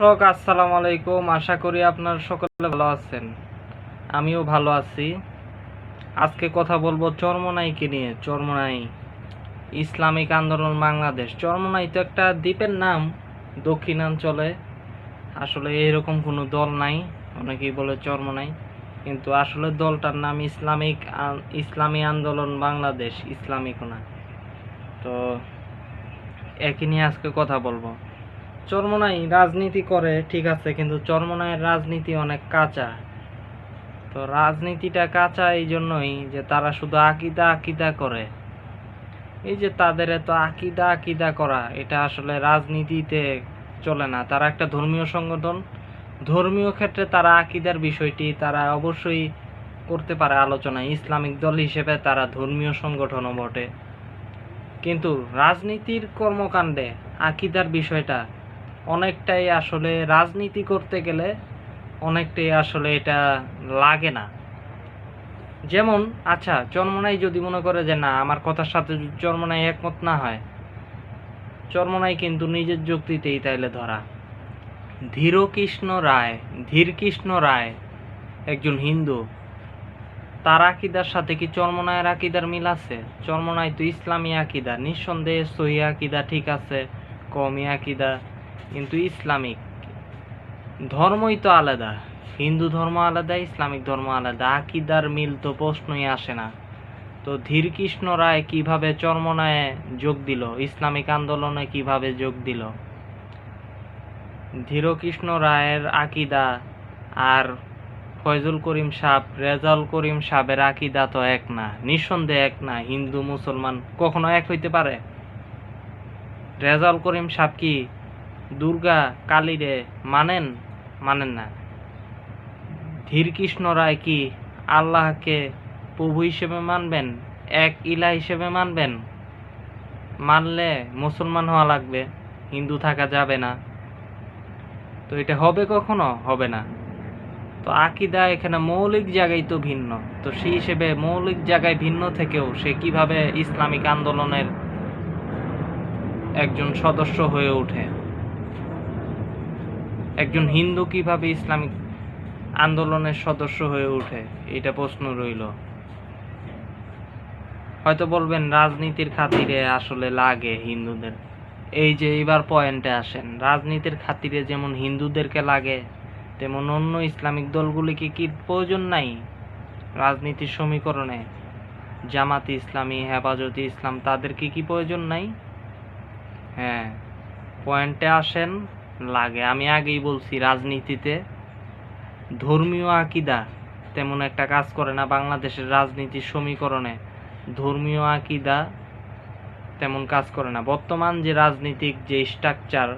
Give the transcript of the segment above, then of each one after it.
দর্শক, আসসালামু আলাইকুম। আশা করি আপনার সকলে ভালো আছেন। আমিও ভালো আছি। আজকে কথা বলব চরমনাইকে নিয়ে। চরমনাই, ইসলামিক আন্দোলন বাংলাদেশ। চরমনাই তো একটা দ্বীপের নাম দক্ষিণাঞ্চলে। আসলে এরকম কোনো দল নাই, অনেকেই বলে চরমনাই। কিন্তু আসলে দলটার নাম ইসলামিক ইসলামী আন্দোলন বাংলাদেশ ইসলামিক না। তো একই নিয়ে আজকে কথা বলব। চরমনাই রাজনীতি করে, ঠিক আছে, কিন্তু চরমনাইয়ের রাজনীতি অনেক কাঁচা। তো রাজনীতিটা কাঁচা এই জন্যই যে তারা শুধু আকিদা আকিদা করে। এই যে তাদের এত আকিদা আকিদা করা, এটা আসলে রাজনীতিতে চলে না। তারা একটা ধর্মীয় সংগঠন। ধর্মীয় ক্ষেত্রে তারা আকিদার বিষয়টি তারা অবশ্যই করতে পারে আলোচনা ইসলামিক দল হিসেবে তারা ধর্মীয় সংগঠনও বটে। কিন্তু রাজনীতির কর্মকাণ্ডে আকিদার বিষয়টা অনেকটাই আসলে রাজনীতি করতে গেলে অনেকটাই আসলে এটা লাগে না। যেমন আচ্ছা চরমনাই যদি মনে করে যে না, আমার কথার সাথে চরমনাই একমত না হয় চরমনাই কিন্তু নিজের যুক্তিতেই তাইলে ধরা। ধীরকৃষ্ণ রায় ধীরকৃষ্ণ রায় একজন হিন্দু, তার আকিদার সাথে কি চরমনায়ের আকিদার মিল আছে? চরমনাই তো ইসলামী আকিদা, নিঃসন্দেহে সহি আকিদা ঠিক আছে কমি আকিদা। কিন্তু ইসলামিক ধর্মই তো আলাদা। হিন্দু ধর্ম আলাদা, ইসলামিক ধর্ম আলাদা। আকিদার মিল তো প্রশ্নই আসে না। তো ধীরকৃষ্ণ রায় কীভাবে চরমনায় যোগ দিল? ইসলামিক আন্দোলনে কীভাবে যোগ দিল? ধীরকৃষ্ণ রায়ের আকিদা আর ফয়জুল করিম সাহ রেজাউল করিম সাহেবের আকিদা তো এক না। নিঃসন্দেহে এক না। হিন্দু মুসলমান কখনো এক হইতে পারে? রেজাউল করিম সাহেব কি দুর্গা কালীরে মানেন মানেন না। ধীরকৃষ্ণ রায় কি আল্লাহকে প্রভু হিসেবে মানবেন, এক ইলা হিসেবে মানবেন? মানলে মুসলমান হওয়া লাগবে, হিন্দু থাকা যাবে না। তো এটা হবে কখনো? হবে না। তো আকিদা এখানে মৌলিক জায়গায় তো ভিন্ন। তো সেই হিসেবে মৌলিক জায়গায় ভিন্ন থেকেও সে কীভাবে ইসলামিক আন্দোলনের একজন সদস্য হয়ে ওঠে? একজন হিন্দু কীভাবে ইসলামিক আন্দোলনের সদস্য হয়ে ওঠে? এটা প্রশ্ন রইল। হয়তো বলবেন, রাজনীতির খাতিরে আসলে লাগে হিন্দুদের। এই যে এবার পয়েন্টে আসেন, রাজনীতির খাতিরে যেমন হিন্দুদেরকে লাগে, তেমন অন্য ইসলামিক দলগুলিকে কি প্রয়োজন নাই? রাজনীতির সমীকরণে, জামাতি ইসলামী, হেফাজতে ইসলাম, তাদেরকে কি প্রয়োজন নাই? হ্যাঁ পয়েন্টে আসেন লাগে। আমি আগেই বলছি, রাজনীতিতে ধর্মীয় আকিদা তেমন একটা কাজ করে না। বাংলাদেশের রাজনীতির সমীকরণে ধর্মীয় আকিদা তেমন কাজ করে না। বর্তমান যে রাজনীতিক যে স্ট্রাকচার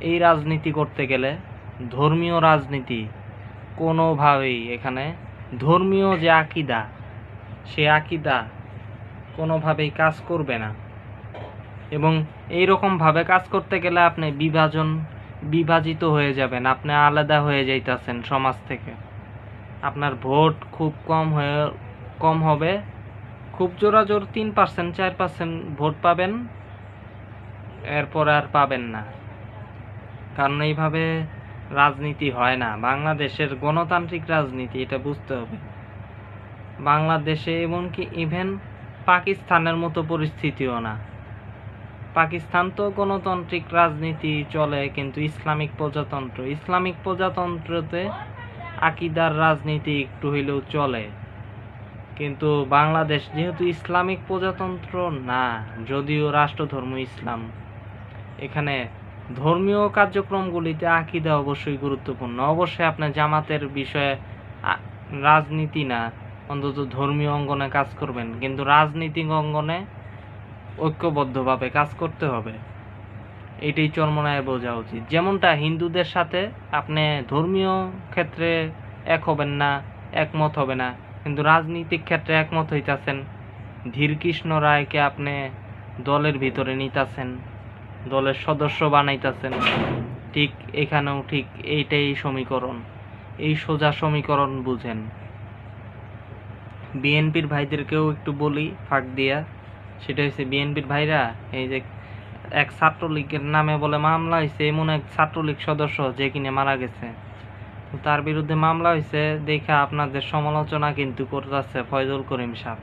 এই রাজনীতি করতে গেলে ধর্মীয় রাজনীতি কোনোভাবেই এখানে ধর্মীয় যে আকিদা, সে আকিদা কোনোভাবেই কাজ করবে না। এবং এই রকমভাবে কাজ করতে গেলে আপনি বিভাজন বিভাজিত হয়ে যাবেন, আপনি আলাদা হয়ে যাইতেছেন সমাজ থেকে। আপনার ভোট খুব কম হয়ে, কম হবে। খুব জোরাজোর তিন পার্সেন্ট, চার পার্সেন্ট ভোট পাবেন, এরপর আর পাবেন না। কারণ এইভাবে রাজনীতি হয় না। বাংলাদেশের গণতান্ত্রিক রাজনীতি, এটা বুঝতে হবে। বাংলাদেশে এমনকি ইভেন পাকিস্তানের মতো পরিস্থিতিও না। পাকিস্তান তো গণতান্ত্রিক রাজনীতি চলে, কিন্তু ইসলামিক প্রজাতন্ত্র। ইসলামিক প্রজাতন্ত্রতে আকিদার রাজনীতি একটু হইলেও চলে। কিন্তু বাংলাদেশ যেহেতু ইসলামিক প্রজাতন্ত্র, না, যদিও রাষ্ট্রধর্ম ইসলাম। এখানে ধর্মীয় কার্যক্রমগুলিতে আকিদা অবশ্যই গুরুত্বপূর্ণ। অবশ্যই আপনার জামাতের বিষয়ে রাজনীতি না, অন্তত ধর্মীয় অঙ্গনে কাজ করবেন। কিন্তু রাজনীতিক অঙ্গনে ঐক্যবদ্ধভাবে কাজ করতে হবে। এটাই চরমনায় বোঝা উচিত। যেমনটা হিন্দুদের সাথে আপনি ধর্মীয় ক্ষেত্রে এক হবেন না, একমত হবে না, কিন্তু রাজনৈতিক ক্ষেত্রে একমত হইতাছেন। ধীরকৃষ্ণ রায়কে আপনি দলের ভিতরে নিতাছেন, দলের সদস্য বানাইতাছেন। ঠিক এখানেও ঠিক এইটাই সমীকরণ। এই সোজা সমীকরণ বুঝেন। বিএনপির ভাইদেরকেও একটু বলি, ফাঁক দিয়া। সেটা হচ্ছে বিএনপির ভাইরা, এই যে এক ছাত্রলীগের নামে বলে মামলা হয়েছে এমন এক ছাত্রলীগ সদস্য যে কিনে মারা গেছে। তার বিরুদ্ধে মামলা হয়েছে দেখে আপনাদের সমালোচনা কিন্তু করতেছে ফয়জুল করিম সাহেব।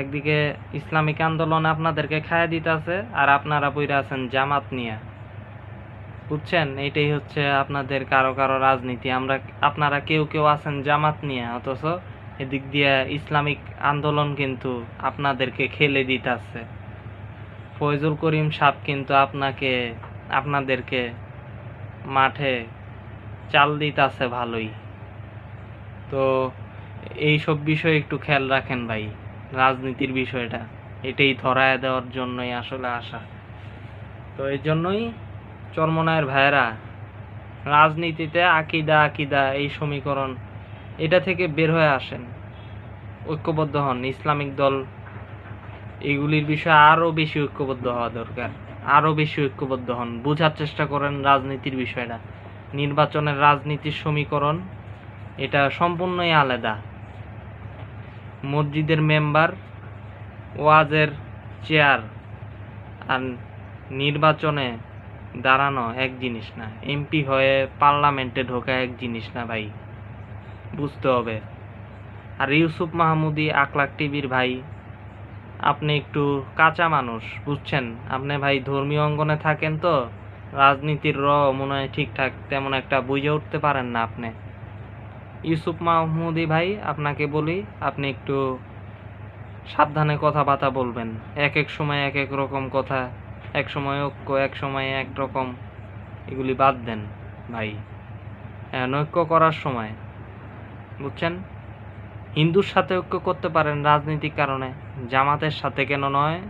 একদিকে ইসলামিক আন্দোলন আপনাদেরকে খায়া দিতেছে, আর আপনারা বইরা আছেন জামাত নিয়ে। বুঝছেন? এটাই হচ্ছে আপনাদের কারও কারও রাজনীতি। আমরা, আপনারা কেউ কেউ আছেন জামাত নিয়ে, অথচ এদিক দিয়ে ইসলামিক আন্দোলন কিন্তু আপনাদেরকে খেলে দিতেছে। ফয়জুল করিম সাহেব কিন্তু আপনাকে, আপনাদেরকে মাঠে চাল দিতেছে ভালোই। তো এই সব বিষয়ে একটু খেয়াল রাখেন ভাই, রাজনীতির বিষয়টা। এটাই ধরায় দেওয়ার জন্যই আসলে আসা তো এই জন্যই চরমনায়ের ভাইয়েরা, রাজনীতিতে আকিদা আকিদা এই সমীকরণ এটা থেকে বের হয়ে আসেন। ঐক্যবদ্ধ হন। ইসলামিক দল এগুলির বিষয়ে আরও বেশি ঐক্যবদ্ধ হওয়া দরকার। আরও বেশি ঐক্যবদ্ধ হন। বোঝার চেষ্টা করেন রাজনীতির বিষয়টা। নির্বাচনের রাজনীতির সমীকরণ, এটা সম্পূর্ণই আলাদা। মসজিদের মেম্বার, ওয়াজের চেয়ার, আর নির্বাচনে দাঁড়ানো এক জিনিস না। এমপি হয়ে পার্লামেন্টে ঢোকা এক জিনিস না ভাই। বুঝতে হবে। আর ইউসুফ মাহমুদি আকলাক টিভির ভাই আপনি একটু কাঁচা মানুষ বুঝছেন? আপনি ভাই ধর্মীয় অঙ্গনে থাকেন তো রাজনীতির র মনে হয় ঠিকঠাক তেমন একটা বুঝে উঠতে পারেন না আপনি। ইউসুফ মাহমুদি ভাই আপনাকে বলি আপনি একটু সাবধানে কথাবার্তা বলবেন। এক এক সময় এক এক রকম কথা এক সময় ঐক্য এক সময় এক রকম এগুলি বাদ দেন ভাই। হ্যাঁ, ঐক্য করার সময় বুঝছেন? হিন্দুর সাথে ঐক্য করতে পারেন রাজনৈতিক কারণে, জামাতের সাথে কেন নয়?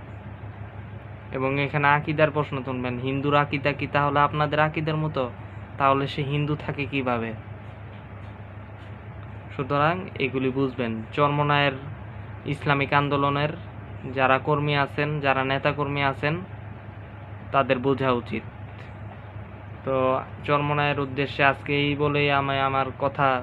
এবং এখানে আকিদার প্রশ্ন তুলবেন, হিন্দুর আকিদা কি তাহলে আপনাদের আকিদের মতো? তাহলে সে হিন্দু থাকে কীভাবে? সুতরাং এগুলি বুঝবেন। চর্মনায়ের ইসলামিক আন্দোলনের যারা কর্মী আছেন, যারা নেতা কর্মী আছেন, তাদের বোঝা উচিত। তো চর্মনায়ের উদ্দেশ্যে আজকে এই বলেই আমি আমার কথা